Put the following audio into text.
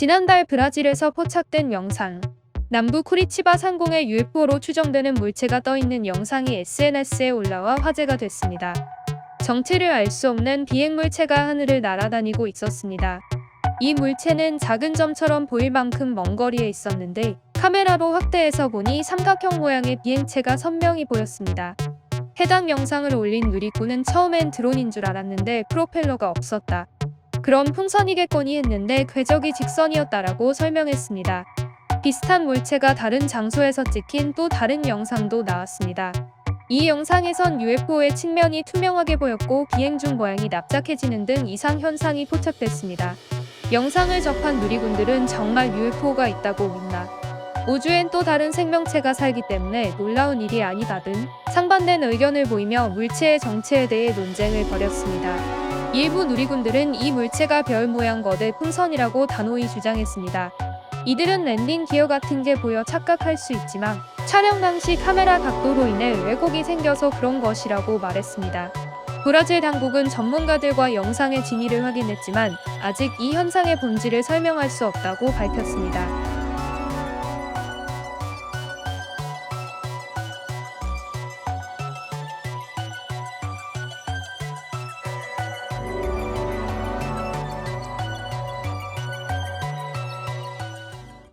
지난달 브라질에서 포착된 영상. 남부 쿠리치바 상공에 UFO로 추정되는 물체가 떠 있는 영상이 SNS에 올라와 화제가 됐습니다. 정체를 알 수 없는 비행 물체가 하늘을 날아다니고 있었습니다. 이 물체는 작은 점처럼 보일 만큼 먼 거리에 있었는데 카메라로 확대해서 보니 삼각형 모양의 비행체가 선명히 보였습니다. 해당 영상을 올린 누리꾼은 처음엔 드론인 줄 알았는데 프로펠러가 없었다. 그럼 풍선이겠거니 했는데 궤적이 직선이었다라고 설명했습니다. 비슷한 물체가 다른 장소에서 찍힌 또 다른 영상도 나왔습니다. 이 영상에선 UFO의 측면이 투명하게 보였고 비행 중 모양이 납작해지는 등 이상 현상이 포착됐습니다. 영상을 접한 누리꾼들은 정말 UFO가 있다고 믿나. 우주엔 또 다른 생명체가 살기 때문에 놀라운 일이 아니다 등 상반된 의견을 보이며 물체의 정체에 대해 논쟁을 벌였습니다. 일부 누리꾼들은 이 물체가 별 모양 거대 풍선이라고 단호히 주장했습니다. 이들은 랜딩 기어 같은 게 보여 착각할 수 있지만 촬영 당시 카메라 각도로 인해 왜곡이 생겨서 그런 것이라고 말했습니다. 브라질 당국은 전문가들과 영상의 진위를 확인했지만 아직 이 현상의 본질을 설명할 수 없다고 밝혔습니다.